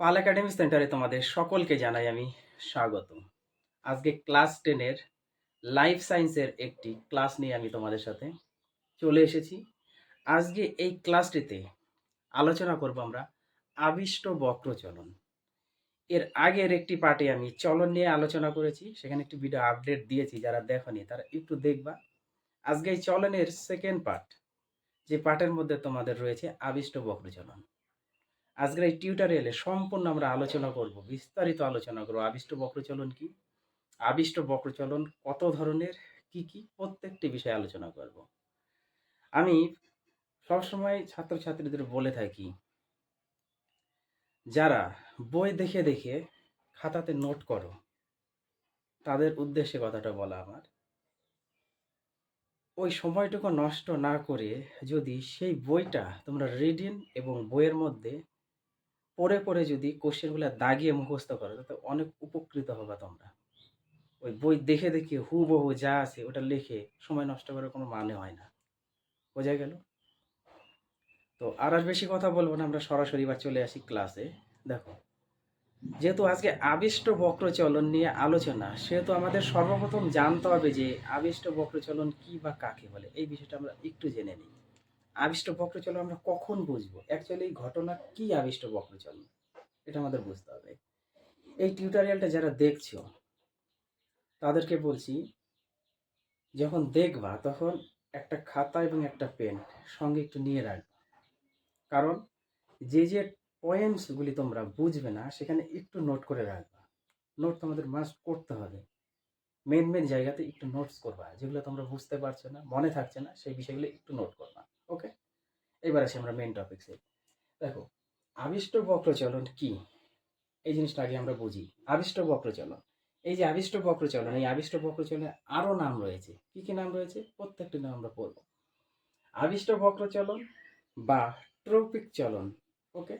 পাল academy সেন্টারে তোমাদের সকলকে জানাই আমি স্বাগত আজকে ক্লাস টেনের লাইফ সায়েন্সের একটি ক্লাস নিয়ে আমি তোমাদের সাথে চলে এসেছি। আজকে এই ক্লাসটিতে আলোচনা করব আমরা আবিষ্ট বক্রচলন। এর আগের একটি পার্টে আমি চলন নিয়ে আলোচনা করেছি, সেখানে একটি ভিডিও আপডেট দিয়েছি, যারা দেখনি তারা একটু দেখবা। আজকে এই চলনের সেকেন্ড পার্ট যে পার্টের মধ্যে তোমাদের রয়েছে আবিষ্ট বক্রচলন। আজকের এই টিউটোরিয়ালে সম্পূর্ণ আমরা আলোচনা করব, বিস্তারিত আলোচনা করব। আবিষ্ট বক্রচলন কি? আবিষ্ট বক্রচলন কত ধরনের? কি কি? প্রত্যেকটি বিষয়ে আলোচনা করব। আমি সবসময় ছাত্রছাত্রীদের বলে থাকি, যারা বই দেখে দেখে খাতাতে নোট করো, তাদের উদ্দেশ্যে কথাটা বলা আমার। ওই সময়টুকু নষ্ট না করে যদি সেই বইটা তোমরা রিডিং এবং বইয়ের মধ্যে পড়ে পড়ে যদি কোশ্চেনগুলো দাগিয়ে মুখস্থ করো, তাতে অনেক উপকৃত হবে তোমরা। ওই বই দেখে দেখে হুবহু যা আছে ওটা লিখে সময় নষ্ট করার কোনো মানে হয় না। বোঝা গেল? তো আর আর বেশি কথা বলব না, আমরা সরাসরি বা চলে আসি ক্লাসে দেখো, যেহেতু আজকে আবিষ্ট বক্রচলন নিয়ে আলোচনা, সেহেতু আমাদের সর্বপ্রথম জানতে হবে যে আবিষ্ট বক্রচলন কি বা কাকে বলে, এই বিষয়টা আমরা একটু জেনে নিই। আবিষ্ট বক্রচলন আমরা কখন বুঝব? অ্যাকচুয়ালি এই ঘটনা কি আবিষ্ট বক্রচলন? এটা আমাদের বুঝতে হবে। এই টিউটোরিয়ালটা যারা দেখছ, তাদেরকে বলছি, যখন দেখবা, তখন একটা খাতা এবং একটা পেন সঙ্গে একটু নিয়ে রাখবা। কারণ যে যে পয়েন্টসগুলি তোমরা বুঝবে না, সেখানে একটু নোট করে রাখবা। নোট তোমাদের মাস্ট করতে হবে। মেন মেন জায়গাতে একটু নোটস করবা। যেগুলো তোমরা বুঝতে পারছ না, মনে থাকছে না, সেই বিষয়গুলো একটু নোট করবা। ওকে এবার আসি আমরা মেন টপিক্সে দেখো, আবিষ্ট বক্রচলন কি? এই জিনিসটা আগে আমরা বুঝি। আবিষ্ট বক্রচলন। এই যে আবিষ্ট বক্রচলন, এই আবিষ্ট বক্রচলনের আরও নাম রয়েছে। কি কি নাম রয়েছে? প্রত্যেকটি নাম আমরা পড়ব। আবিষ্ট বক্রচলন বা ট্রপিক চলন ওকে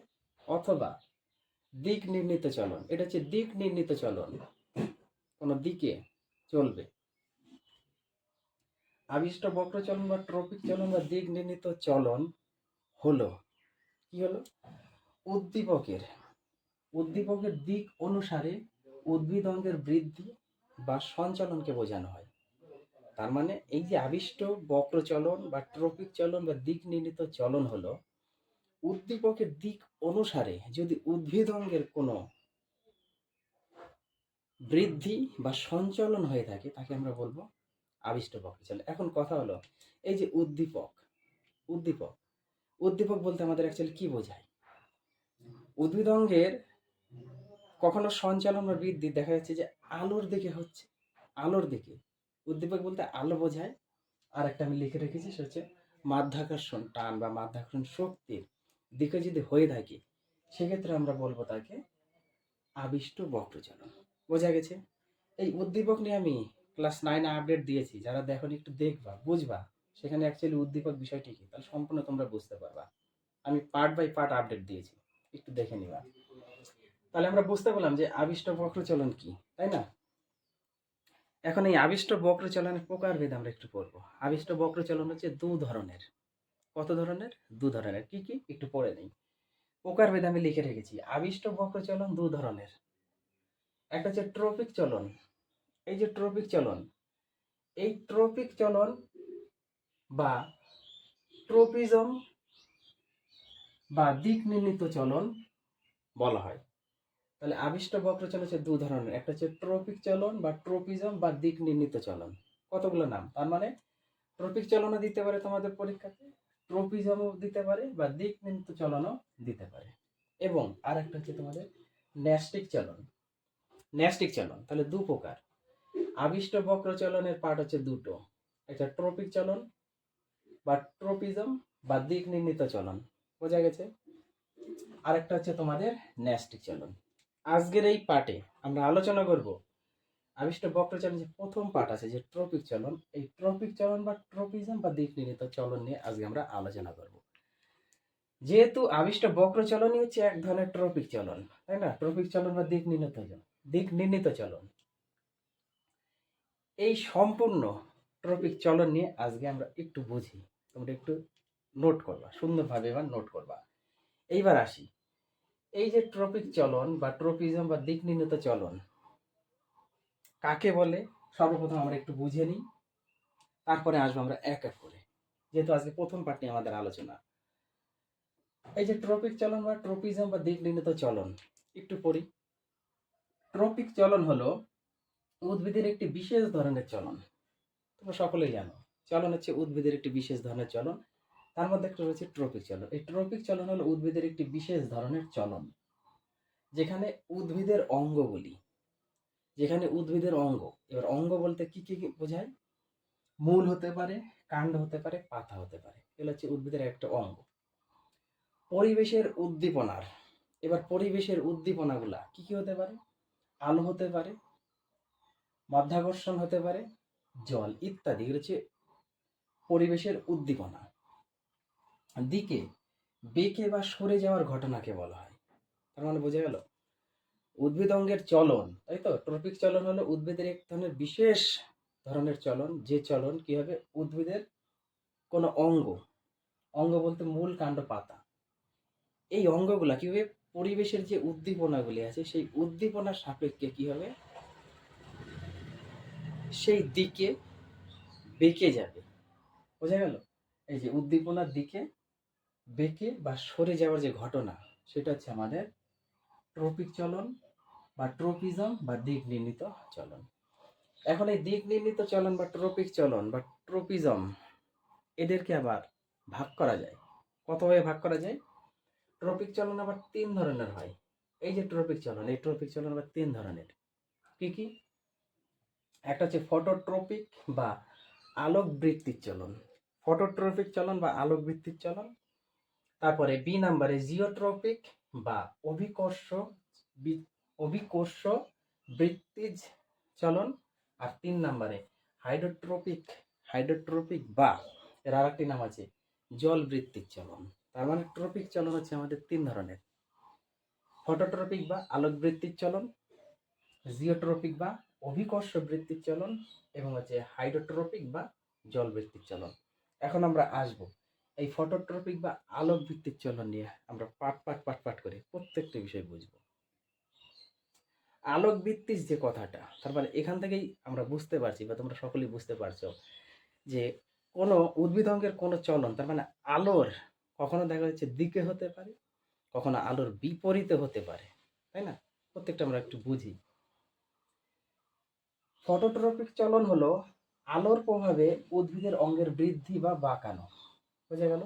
অথবা দিক নির্ণীত চলন। এটা হচ্ছে দিক নির্ণীত চলন। কোনো দিকে চলবে। আবিষ্ট বক্রচলন বা ট্রপিক চলন বা দিক নির্ণীত চলন হলো, কি হলো? উদ্দীপকের উদ্দীপকের দিক অনুসারে উদ্ভিদ অঙ্গের বৃদ্ধি বা সঞ্চালনকে বোঝানো হয়। তার মানে এই যে আবিষ্ট বক্রচলন বা ট্রপিক চলন বা দিক নির্ণীত চলন হলো, উদ্দীপকের দিক অনুসারে যদি উদ্ভিদ অঙ্গের কোনো বৃদ্ধি বা সঞ্চালন হয়ে থাকে, তাকে আমরা বলব আবিষ্ট বক্রচলন এখন কথা হলো, এই যে উদ্দীপক উদ্দীপক উদ্দীপক বলতে আমাদের অ্যাকচুয়ালি কি বোঝায়? উদ্ভিদ অঙ্গের কখনো সঞ্চালন বা বৃদ্ধি দেখা যাচ্ছে যে আলোর দিকে হচ্ছে, আলোর দিকে। উদ্দীপক বলতে আলো বোঝায়, আর একটা আমি লিখে রেখেছি সে হচ্ছে মাধ্যাকর্ষণ টান বা মাধ্যাকর্ষণ শক্তির দিকে যদি হয়ে থাকে, সেক্ষেত্রে আমরা বলব তাকে আবিষ্ট বক্রচলন। বোঝা গেছে? এই উদ্দীপক নিয়ে আমি ক্লাস নাইনে আপডেট দিয়েছি, যারা দেখো একটু দেখবা, বুঝবা। সেখানে অ্যাকচুয়ালি উদ্দীপক বিষয়টি কি? তাহলে সম্পূর্ণ তোমরা বুঝতে পারবা। আমি পার্ট বাই পার্ট আপডেট দিয়েছি, একটু দেখে নিবা। তাহলে আমরা বুঝতে পারলাম যে আবিষ্ট বক্রচলন কি, তাই না? এখন এই আবিষ্ট বক্রচলনের প্রকারভেদ আমরা একটু পড়ব। আবিষ্ট বক্রচলন হচ্ছে দু ধরনের। কত ধরনের? দু ধরনের। কি কি? একটু পড়ে নেই। প্রকারভেদ আমি লিখে রেখেছি। আবিষ্ট বক্রচলন দু ধরনের। একটা হচ্ছে ট্রপিক চলন। এই যে ট্রপিক চলন, এই ট্রপিক চলন বা ট্রপিজম বা দিক নির্ণীত চলন বলা হয়। তাহলে আবিষ্ট বক্রচলন হচ্ছে দু ধরনের, একটা হচ্ছে ট্রপিক চলন বা ট্রপিজম বা দিক নির্ণীত চলন। কতগুলো নাম? তার মানে ট্রপিক চলনও দিতে পারে তোমাদের পরীক্ষাতে, ট্রপিজমও দিতে পারে বা দিক নির্ণীত চলনও দিতে পারে। এবং আর একটা হচ্ছে তোমাদের ন্যাস্টিক চলন। ন্যাস্টিক চলন, তাহলে দু প্রকার আবিষ্ট বক্র চলনের পার্ট হচ্ছে দুটো। একটা ট্রপিক চলন বা ট্রপিজম বা দিক নির্ণীত চলন। বোঝা গেছে? আরেকটা হচ্ছে তোমাদের ন্যাস্টিক চলন। আজকের এই পার্টে আমরা আলোচনা করব আবিষ্ট বক্র চলন যে প্রথম পার্ট আছে, যে ট্রপিক চলন, এই ট্রপিক চলন বা ট্রপিজম বা দিক নির্ণীত চলন নিয়ে আজকে আমরা আলোচনা করব। যেহেতু আবিষ্ট বক্র চলনই হচ্ছে এক ধরনের ট্রপিক চলন, তাই না? ট্রপিক চলন বা দিক নির্ণীত চলন। দিক নির্ণীত চলন। এই সম্পূর্ণ ট্রপিক চলন নিয়ে আজকে আমরা একটু বুঝি। তোমরা একটু নোট করবা, সুন্দরভাবে এবার নোট করবা। এইবার আসি। এই যে ট্রপিক চলন বা ট্রপিজম বা দিক নির্ণীত চলন, কাকে বলে? সর্বপ্রথম আমরা একটু বুঝে নিই। তারপরে আসব আমরা এক এক করে। যেহেতু আজকে প্রথম পার্টি আমাদের আলোচনা। এই যে ট্রপিক চলন বা ট্রপিজম বা দিক নির্ণীত চলন, একটু পড়ি। ট্রপিক চলন হলো উদ্ভিদের একটি বিশেষ ধরনের চলন। তোমরা সকলেই জানো, চলন হচ্ছে উদ্ভিদের একটি বিশেষ ধরনের চলন। তার মধ্যে একটা রয়েছে ট্রপিক চলন। এই ট্রপিক চলন হলো উদ্ভিদের একটি বিশেষ ধরনের চলন, যেখানে উদ্ভিদের অঙ্গগুলি যেখানে উদ্ভিদের অঙ্গ, এবার অঙ্গ বলতে কি কি বোঝায়? মূল হতে পারে, কাণ্ড হতে পারে, পাতা হতে পারে। এগুলো হচ্ছে উদ্ভিদের একটা অঙ্গ। পরিবেশের উদ্দীপনার, এবার পরিবেশের উদ্দীপনাগুলা কি কি হতে পারে? আলো হতে পারে মাধ্যাকর্ষণ হতে পারে, জল ইত্যাদি, এগুলো হচ্ছে পরিবেশের উদ্দীপনা। দিকে, বেঁকে বা সরে যাওয়ার ঘটনাকে বলা হয়। তার মানে বোঝা গেল, উদ্ভিদ অঙ্গের চলন, তাই তো? ট্রপিক চলন হলো উদ্ভিদের এক ধরনের বিশেষ ধরনের চলন, যে চলন কি হবে? উদ্ভিদের কোনো অঙ্গ অঙ্গ বলতে মূল কাণ্ড পাতা। এই অঙ্গগুলা কি হবে পরিবেশের যে উদ্দীপনাগুলি আছে, সেই উদ্দীপনার সাপেক্ষে কি হবে? সেই দিকে বেঁকে যাবে। বোঝা গেল? এই যে উদ্দীপনার দিকে বেঁকে বা সরে যাওয়ার যে ঘটনা, সেটা হচ্ছে আমাদের ট্রপিক চলন বা ট্রপিজম বা দিক নির্ণীত চলন। এখন এই দিক নির্ণীত চলন বা ট্রপিক চলন বা ট্রপিজম এদেরকে আবার ভাগ করা যায়। কতভাবে ভাগ করা যায়? ট্রপিক চলন আবার তিন ধরনের হয়। এই যে ট্রপিক চলন, এই ট্রপিক চলন আবার তিন ধরনের। কি কি? একটা হচ্ছে ফটোট্রপিক বা আলোক বৃত্তির চলন। ফটোট্রপিক চলন বা আলোক বৃত্তির চলন। তারপরে বি নাম্বারে জিওট্রপিক বা অভিকর্ষ অভিকর্ষ বৃত্তিজ চলন। আর তিন নাম্বারে হাইড্রোট্রপিক হাইড্রোট্রপিক বা এর আর একটি নাম আছে জল বৃত্তির চলন। তার মানে ট্রপিক চলন হচ্ছে আমাদের তিন ধরনের। ফটোট্রপিক বা আলোক বৃত্তির চলন জিওট্রপিক বা অভিকর্ষ বৃত্তির চলন এবং হচ্ছে হাইড্রোট্রপিক বা জল বৃত্তির চলন। এখন আমরা আসব এই ফটোট্রপিক বা আলোক ভিত্তিক চলন নিয়ে। আমরা পাট পাট পাট পাট করে প্রত্যেকটা বিষয় বুঝব। আলোক ভিত্তিক যে কথাটা, তার মানে এখান থেকেই আমরা বুঝতে পারছি বা তোমরা সকলেই বুঝতে পারছ যে কোনো উদ্ভিদ অঙ্গের কোনো চলন, তার মানে আলোর কখনো দেখা যাচ্ছে দিকে হতে পারে, কখনো আলোর বিপরীতে হতে পারে, তাই না? প্রত্যেকটা আমরা একটু বুঝি। ফটোট্রপিক চলন হলো আলোর প্রভাবে উদ্ভিদের অঙ্গের বৃদ্ধি বা বাঁকানো। বোঝা গেল?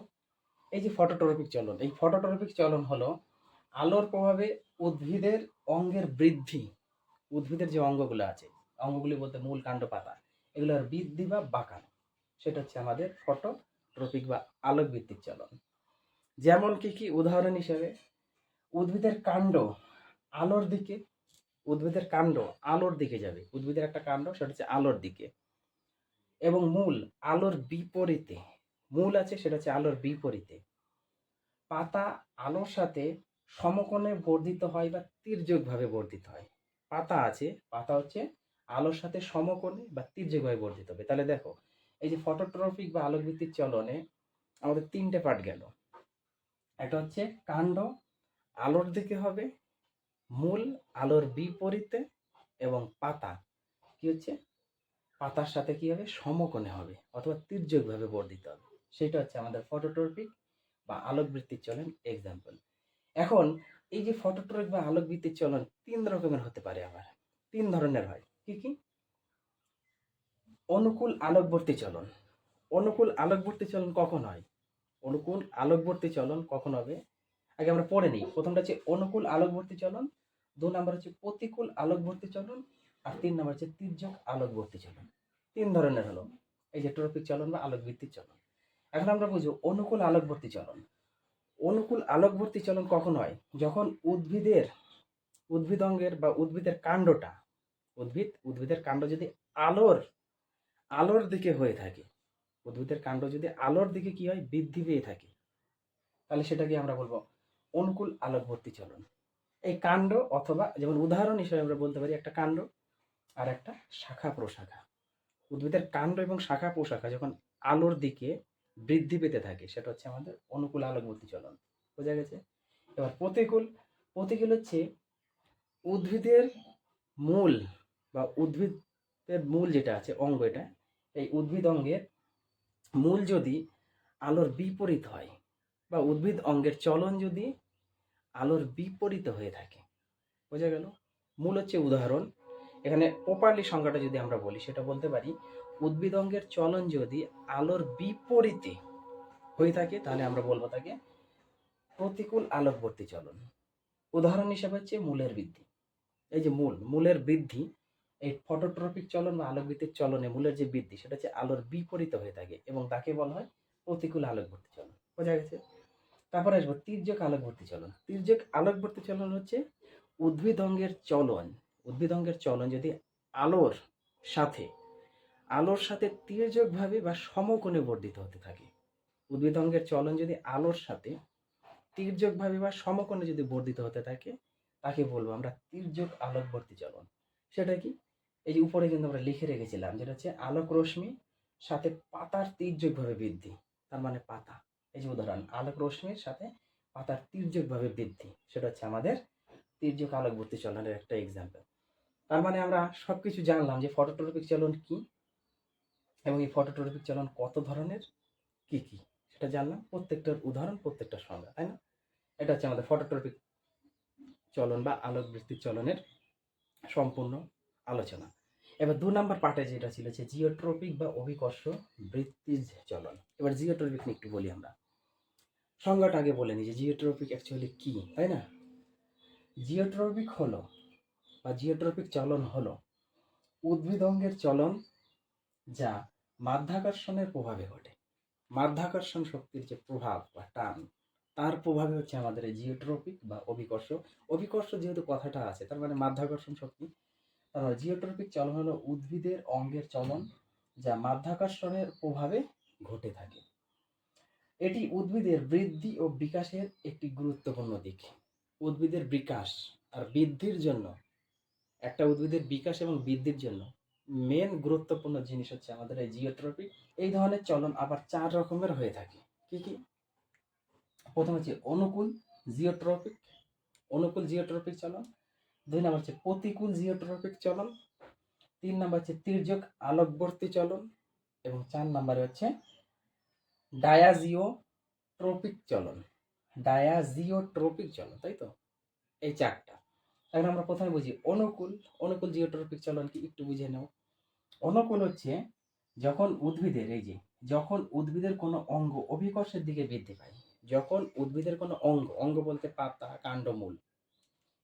এই যে ফটোট্রপিক চলন, এই ফটোট্রপিক চলন হলো আলোর প্রভাবে উদ্ভিদের অঙ্গের বৃদ্ধি। উদ্ভিদের যে অঙ্গগুলো আছে, অঙ্গগুলি বলতে মূল কাণ্ড পাতা এগুলোর বৃদ্ধি বা বাঁকানো। সেটা হচ্ছে আমাদের ফটোট্রপিক বা আলোক ভিত্তিক চলন। যেমন কি কি উদাহরণ হিসেবে? উদ্ভিদের কাণ্ড আলোর দিকে উদ্ভিদের কাণ্ড আলোর দিকে যাবে। উদ্ভিদের একটা কাণ্ড, সেটা হচ্ছে আলোর দিকে। এবং মূল, আলোর বিপরীতে, মূল আছে, সেটা হচ্ছে আলোর বিপরীতে। পাতা আলোর সাথে সমকোণে বর্ধিত হয় বা তির্যকভাবে বর্ধিত হয়। পাতা আছে, পাতা হচ্ছে আলোর সাথে সমকোণে বা তির্যকভাবে বর্ধিত হবে। তাহলে দেখো, এই যে ফটোট্রপিক বা আলোকভিত্তিক চলনে আমাদের তিনটে পার্ট গেল। একটা হচ্ছে কাণ্ড, আলোর দিকে হবে মূল আলোর বিপরীতে এবং পাতা। কি হচ্ছে? পাতার সাথে কি হবে? সমকোণে হবে অথবা তির্যকভাবে বর্ধিত হবে। সেটা হচ্ছে আমাদের ফটোট্রপিক বা আলোকবৃত্তির চলন এক্সাম্পল এখন এই যে ফটোট্রপিক বা আলোকবৃত্তির চলন তিন রকমের হতে পারে আবার। তিন ধরনের হয়। কি কি? অনুকূল আলোকবর্তী চলন। অনুকূল আলোকবর্তী চলন কখন হয়? অনুকূল আলোকবর্তী চলন কখন হবে? আগে আমরা পড়ে নিই। প্রথমটা হচ্ছে অনুকূল আলোকবর্তী চলন দু নম্বর হচ্ছে প্রতিকূল আলোকবর্তী চলন আর তিন নম্বর হচ্ছে তির্যক আলোকবর্তী চলন। তিন ধরনের হলো, এই যে ট্রপিক চলন বা আলোকভিত্তিক চলন। এখন আমরা বুঝব অনুকূল আলোকবর্তী চলন। অনুকূল আলোকবর্তী চলন কখন হয়? যখন উদ্ভিদের, উদ্ভিদ অঙ্গের বা উদ্ভিদের কাণ্ডটা, উদ্ভিদ, উদ্ভিদের কাণ্ড যদি আলোর আলোর দিকে হয়ে থাকে, উদ্ভিদের কাণ্ড যদি আলোর দিকে কি হয়? বৃদ্ধি পেয়ে থাকে। তাহলে সেটাকে আমরা বলব অনুকূল আলোকবর্তী চলন। এই কাণ্ড অথবা যেমন উদাহরণ হিসেবে আমরা বলতে পারি একটা কাণ্ড আর একটা শাখা প্রশাখা। উদ্ভিদের কাণ্ড এবং শাখা প্রশাখা যখন আলোর দিকে বৃদ্ধি পেতে থাকে, সেটা হচ্ছে আমাদের অনুকূল আলোকবর্তী চলন বোঝা গেছে? এবার প্রতিকূল প্রতিকূল হচ্ছে উদ্ভিদের মূল বা উদ্ভিদের মূল যেটা আছে, অঙ্গ এটা, এই উদ্ভিদ অঙ্গের মূল যদি আলোর বিপরীত হয় বা উদ্ভিদ অঙ্গের চলন যদি আলোর বিপরীত হয়ে থাকে। বোঝা গেল? মূল হচ্ছে উদাহরণ। এখানে প্রপারলি সংজ্ঞাটা যদি আমরা বলি, সেটা বলতে পারি, উদ্ভিদ অঙ্গের চলন যদি আলোর বিপরীতে হয়ে থাকে, তাহলে আমরা বলব তাকে প্রতিকূল আলোকবর্তী চলন। উদাহরণ হিসাবে হচ্ছে মূলের বৃদ্ধি। এই যে মূল, মূলের বৃদ্ধি, এই ফটোট্রপিক চলন বা আলোকবৃত্তির চলনে মূলের যে বৃদ্ধি, সেটা হচ্ছে আলোর বিপরীত হয়ে থাকে এবং তাকে বলা হয় প্রতিকূল আলোকবর্তী চলন। বোঝা গেছে? তারপরে আসব, তির্যক আলোকবর্তী চলন। তির্যক আলোকবর্তী চলন হচ্ছে উদ্ভিদ অঙ্গের চলন। উদ্ভিদ অঙ্গের চলন যদি আলোর সাথে আলোর সাথে তির্যকভাবে বা সমকোণে বর্ধিত হতে থাকে উদ্ভিদ অঙ্গের চলন যদি আলোর সাথে তির্যকভাবে বা সমকোণে যদি বর্ধিত হতে থাকে, তাকে বলব আমরা তির্যক আলোকবর্তী চলন। সেটা কি? এই যে উপরে কিন্তু আমরা লিখে রেখেছিলাম, যেটা হচ্ছে আলোক রশ্মি সাথে পাতার তির্যকভাবে বৃদ্ধি, তার মানে পাতা। এই যে উদাহরণ, আলোক রশ্মির সাথে পাতার তির্যকভাবে বৃদ্ধি, সেটা হচ্ছে আমাদের তির্যক আলোকবর্তী চলনের একটা এক্সাম্পল তার মানে আমরা সব কিছু জানলাম যে ফটোট্রপিক চলন কি এবং এই ফটোট্রপিক চলন কত ধরনের, কি কি, সেটা জানলাম। প্রত্যেকটার উদাহরণ, প্রত্যেকটা সংজ্ঞা, তাই না? এটা হচ্ছে আমাদের ফটোট্রপিক চলন বা আলোকবৃত্তির চলনের সম্পূর্ণ আলোচনা। এবার দু নম্বর পার্টে যেটা ছিল যে জিওট্রপিক বা অভিকর্ষ বৃত্তিজ চলন। এবার জিওট্রপিক নিয়ে একটু বলি আমরা। সংজ্ঞাটা আগে বলে নিই যে জিওট্রপিক অ্যাকচুয়ালি কি তাই না? জিওট্রপিক হলো বা জিওট্রপিক চলন হলো উদ্ভিদ অঙ্গের চলন যা মাধ্যাকর্ষণের প্রভাবে ঘটে। মাধ্যাকর্ষণ শক্তির যে প্রভাব বা টান তার প্রভাবে হচ্ছে আমাদের জিওট্রপিক বা অভিকর্ষ। অভিকর্ষ যেহেতু কথাটা আছে তার মানে মাধ্যাকর্ষণ শক্তি জিওট্রপিক চলন হলো উদ্ভিদের অঙ্গের চলন যা মাধ্যাকর্ষণের প্রভাবে ঘটে থাকে। এটি উদ্ভিদের বৃদ্ধি ও বিকাশের একটি গুরুত্বপূর্ণ দিক। উদ্ভিদের বিকাশ আর বৃদ্ধির জন্য, একটা উদ্ভিদের বিকাশ এবং বৃদ্ধির জন্য মেন গুরুত্বপূর্ণ জিনিস হচ্ছে আমাদের এই জিওট্রপিক। এই ধরনের চলন আবার চার রকমের হয়ে থাকে। কি কি? প্রথম হচ্ছে অনুকূল জিওট্রপিক। অনুকূল জিওট্রপিক চলন দুই নম্বর হচ্ছে প্রতিকূল জিওট্রপিক চলন, তিন নম্বর হচ্ছে তির্যক আলোকবর্তী চলন, এবং চার নম্বরে হচ্ছে ডায়াজিও ডায়াজিওট্রপিক চলন। ডায়াজিও ডায়াজিওট্রপিক চলন, তাই তো? এই চারটা। এখন আমরা প্রথমে বুঝি অনুকূল। অনুকূল জিওট্রপিক চলন কি? একটু বুঝে নাও। অনুকূল হচ্ছে যখন উদ্ভিদের, এই যে, যখন উদ্ভিদের কোনো অঙ্গ অভিকর্ষের দিকে বৃদ্ধি পায়, যখন উদ্ভিদের কোনো অঙ্গ অঙ্গ বলতে পাতা কাণ্ড মূল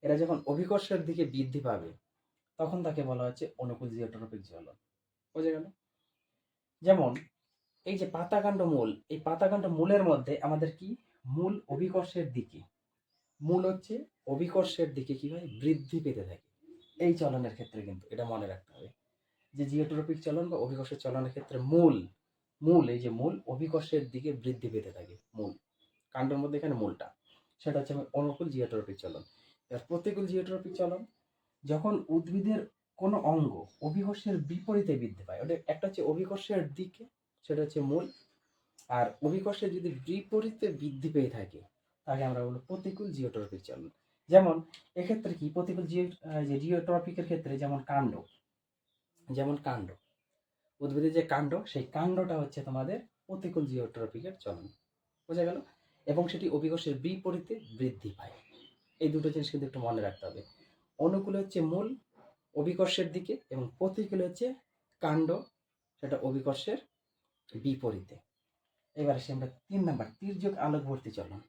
এরা যখন অভিকর্ষের দিকে বৃদ্ধি পাবে, তখন তাকে বলা হচ্ছে অনুকূল জিওট্রপিক জ্বলন। বোঝা গেল? যেমন, এই যে পাতাকাণ্ড মূল, এই পাতাকাণ্ড মূলের মধ্যে আমাদের কি? মূল অভিকর্ষের দিকে। মূল হচ্ছে অভিকর্ষের দিকে কি হয়? বৃদ্ধি পেতে থাকে। এই চলনের ক্ষেত্রে কিন্তু, এটা মনে রাখতে হবে। যে জিওট্রপিক চলন বা অভিকর্ষের চলনের ক্ষেত্রে মূল মূল, এই যে মূল অভিকর্ষের দিকে বৃদ্ধি পেতে থাকে, মূল। কাণ্ডের মধ্যে এখানে মূলটা। সেটা হচ্ছে অনুকূল জিওট্রপিক চলন। এবার প্রতিকূল জিওট্রপিক চলন, যখন উদ্ভিদের কোনো অঙ্গ অভিকর্ষের বিপরীতে বৃদ্ধি পায় ওটা একটা হচ্ছে অভিকর্ষের দিকে, সেটা হচ্ছে মূল, আর অভিকর্ষের যদি বিপরীতে বৃদ্ধি পেয়ে থাকে, তাকে আমরা বলব প্রতিকূল জিওট্রপিক চলন। যেমন, এক্ষেত্রে কি? প্রতিকূল জিও যে জিওট্রপিকের ক্ষেত্রে যেমন কাণ্ড যেমন কাণ্ড, উদ্ভিদের যে কাণ্ড, সেই কাণ্ডটা হচ্ছে তোমাদের প্রতিকূল জিওট্রপিকের চলন। বোঝা গেল? এবং সেটি অভিকর্ষের বিপরীতে বৃদ্ধি পায়। এই দুটো জিনিস কিন্তু একটু মনে রাখতে হবে। অনুকূল হচ্ছে মূল অভিকর্ষের দিকে এবং প্রতিকূল হচ্ছে কাণ্ড, সেটা অভিকর্ষের বিপরীতে। এবার আসি আমরা তিন নাম্বার, তির্যক আলোকবর্তী চলন।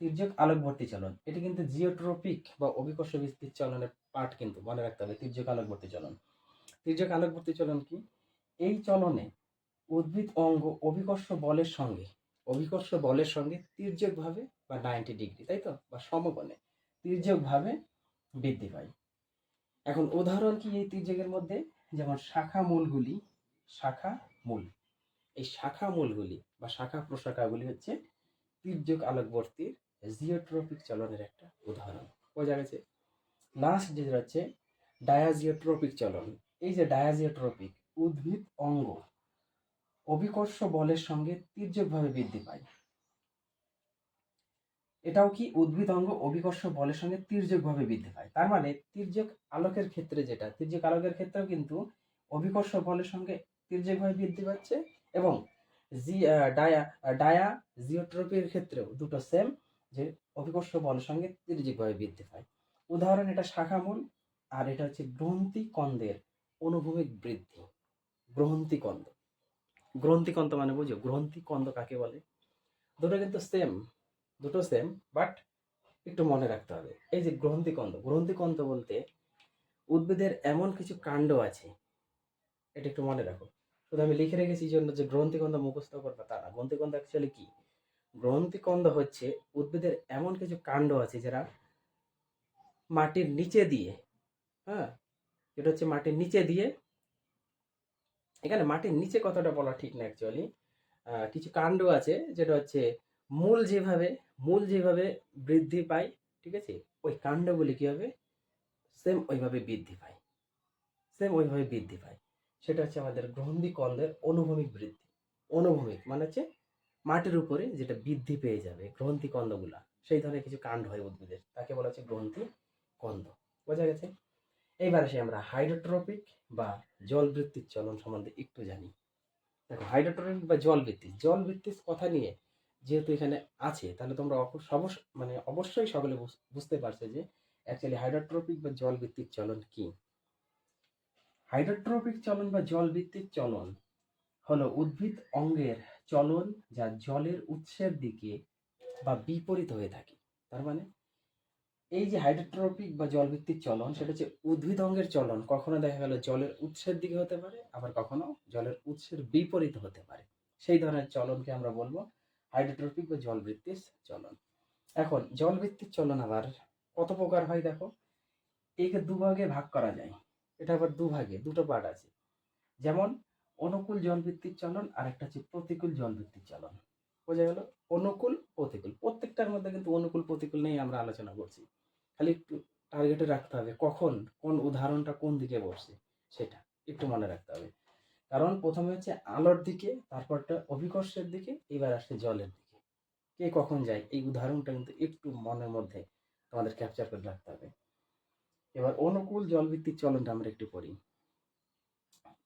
তির্যক আলোকবর্তী চলন, এটি কিন্তু জিওট্রপিক বা অভিকর্ষ ভিত্তিক চলনের পার্ট কিন্তু মনে রাখতে হবে, তির্যক আলোকবর্তী চলন। তির্যক আলোকবর্তী চলন কি? এই চলনে উদ্ভিদ অঙ্গ অভিকর্ষ বলের সঙ্গে, অভিকর্ষ বলের সঙ্গে তির্যকভাবে বা নাইনটি ডিগ্রি তাই তো? বা সমকোণে তির্যকভাবে বৃদ্ধি পায়। এখন উদাহরণ কি এই তির্যকের মধ্যে? যেমন শাখা মূলগুলি, শাখা মূল। এই শাখা মূলগুলি বা শাখা প্রশাখাগুলি হচ্ছে তির্যক আলোকবর্তীর জিওট্রপিক চলনের একটা উদাহরণ। বোঝা গেছে? লাস্ট যেটা হচ্ছে ডায়াজিওট্রপিক চলন। এই যে ডায়াজিওট্রপিক উদ্ভিদ অঙ্গ, অভিকর্ষ বলের সঙ্গে তির্যকভাবে বৃদ্ধি পায়। এটাও কি উদ্ভিদ অঙ্গ অভিকর্ষ বলের সঙ্গে তির্যকভাবে বৃদ্ধি পায়? তার মানে তির্যক আলোকের ক্ষেত্রে যেটা, তির্যক আলোকের ক্ষেত্রেও কিন্তু অভিকর্ষ বলের সঙ্গে তির্যকভাবে বৃদ্ধি পাচ্ছে এবং জি ডায়া ডায়া জিওট্রপির ক্ষেত্রেও দুটো সেম যে অভিকর্ষ বলের সঙ্গে তির্যকভাবে বৃদ্ধি পায়। উদাহরণ, এটা শাখামূল আর এটা হচ্ছে গ্রন্থি কন্দের অনুভূমিক বৃদ্ধি। গ্রন্থি কন্দ গ্রন্থি কন্দ মানে বুঝো? গ্রন্থি কন্দ কাকে বলে? দুটো কিন্তু সেম দুটো সেম বাট একটু মনে রাখতে হবে। এই যে গ্রন্থিকন্দ গ্রন্থিকন্দ বলতে উদ্ভিদের এমন কিছু কাণ্ড আছে, এটা একটু মনে রাখো। শুধু আমি লিখে রেখেছি জন্য যে গ্রন্থিকন্দ মুখস্থ করবে তা না। গ্রন্থিকন্দ অ্যাকচুয়ালি কি? গ্রন্থিকন্দ হচ্ছে উদ্ভিদের এমন কিছু কাণ্ড আছে যারা মাটির নিচে দিয়ে হ্যাঁ? এটা হচ্ছে মাটির নিচে দিয়ে, এখানে মাটির নিচে কথাটা বলা ঠিক না অ্যাকচুয়ালি কিছু কাণ্ড আছে যেটা হচ্ছে মূল যেভাবে মূল যেভাবে বৃদ্ধি পায়, ঠিক আছে? ওই কাণ্ডগুলি কী হবে? সেম ওইভাবে বৃদ্ধি পায়। সেম ওইভাবে বৃদ্ধি পায়। সেটা হচ্ছে আমাদের গ্রন্থি কন্দের অনুভূমিক বৃদ্ধি। অনুভূমিক মানে হচ্ছে মাটির উপরে যেটা বৃদ্ধি পেয়ে যাবে গ্রন্থি কন্দগুলা সেই ধরনের কিছু কাণ্ড হয় উদ্ভিদের। তাকে বলা হচ্ছে গ্রন্থি কন্দ বোঝা গেছে? এইবার আসি আমরা হাইড্রোট্রপিক বা জলবৃত্তির চলন সম্বন্ধে একটু জানি। দেখো, হাইড্রোট্রপিক বা জলবৃত্তি। জলবৃত্তির কথা নিয়ে যেহেতু এখানে আছে, তাহলে তোমরা মানে অবশ্যই সকলে বুঝ- বুঝতে পারছে যে অ্যাকচুয়ালি হাইড্রোট্রপিক বা জলভিত্তিক চলন কি। হাইড্রোট্রপিক চলন বা জলভিত্তিক চলন হলো উদ্ভিদ অঙ্গের চলন যা জলের উৎসের দিকে বা বিপরীত হয়ে থাকে। তার মানে এই যে হাইড্রোট্রপিক বা জল জলভিত্তিক চলন, সেটা হচ্ছে উদ্ভিদ অঙ্গের চলন। কখনো দেখা গেল জলের উৎসের দিকে হতে পারে, আবার কখনো জলের উৎসের বিপরীত হতে পারে। সেই ধরনের চলনকে আমরা বলব হাইড্রোট্রপিক বা জলবৃত্তিক চলন। এখন জলবৃত্তিক চলন আবার কত প্রকার হয় দেখো? একে দুভাগে ভাগ করা যায়। এটা আবার দুভাগে, দুটো পার্ট আছে। যেমন, অনুকূল জলবৃত্তিক চলন আর একটা হচ্ছে প্রতিকূল জলবৃত্তিক চলন। বোঝা গেল? অনুকূল, প্রতিকূল। প্রত্যেকটার মধ্যে কিন্তু অনুকূল, প্রতিকূল নিয়ে আমরা আলোচনা করছি। খালি একটু টার্গেটে রাখতে হবে কখন, কোন উদাহরণটা কোন দিকে বসছে, সেটা একটু মনে রাখতে হবে। কারণ প্রথমে হচ্ছে আলোর দিকে, তারপরটা অভিকর্ষের দিকে, এবার আসছে জলের দিকে। কে কখন যায়? এই উদাহরণটা কিন্তু একটু মনের মধ্যে তোমাদের ক্যাপচার করে রাখতে হবে। এবার অনুকূল জলভিত্তিক চলনটা আমরা একটু পড়ি।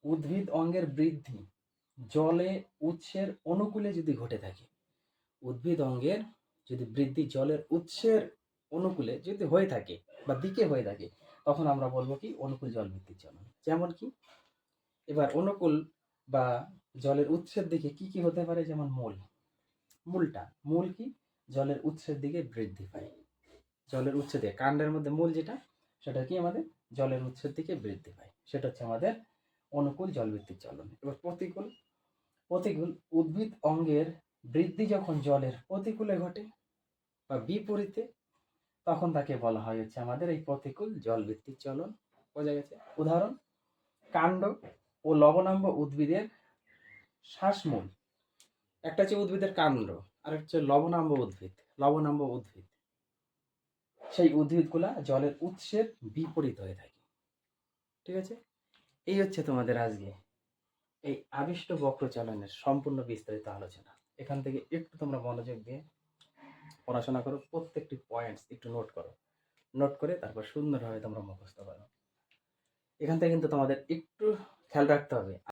উদ্ভিদ অঙ্গের বৃদ্ধি জলে উৎসের অনুকূলে যদি ঘটে থাকে, উদ্ভিদ অঙ্গের যদি বৃদ্ধি জলের উৎসের অনুকূলে যদি হয়ে থাকে বা দিকে হয়ে থাকে, তখন আমরা বলব কি? অনুকূল জলভিত্তিক চলন। যেমন কি? এবার অনুকূল বা জলের উৎসের দিকে কি কি হতে পারে? যেমন মূল। মূলটা, মূল কি? জলের উৎসের দিকে বৃদ্ধি পায়। জলের উৎস দিয়ে, কাণ্ডের মধ্যে মূল যেটা, সেটা কি আমাদের? জলের উৎসের দিকে বৃদ্ধি পায়। সেটা হচ্ছে আমাদের অনুকূল জলভিত্তিক চলন এবার প্রতিকূল প্রতিকূল উদ্ভিদ অঙ্গের বৃদ্ধি যখন জলের প্রতিকূলে ঘটে বা বিপরীতে, তখন তাকে বলা হয় হচ্ছে আমাদের এই প্রতিকূল জলভিত্তিক চলন বোঝা গেছে? উদাহরণ, কাণ্ড ও লবণাম্ব উদ্ভিদের শ্বাসমূল। একটা হচ্ছে উদ্ভিদের কাণ্ড, আর হচ্ছে লবণাম্ব উদ্ভিদ লবণাম্ব উদ্ভিদ। সেই উদ্ভিদগুলা জলের উৎসের বিপরীত হয়ে থাকে। ঠিক আছে? এই হচ্ছে তোমাদের আজকে এই আবিষ্ট বক্রচলনের সম্পূর্ণ বিস্তারিত আলোচনা। এখান থেকে একটু তোমরা মনোযোগ দিয়ে পড়াশোনা করো, প্রত্যেকটি পয়েন্টস একটু নোট করো। নোট করে তারপর সুন্দরভাবে তোমরা মুখস্থ করো। এখান থেকে কিন্তু তোমাদের একটু খেয়াল রাখতে হবে।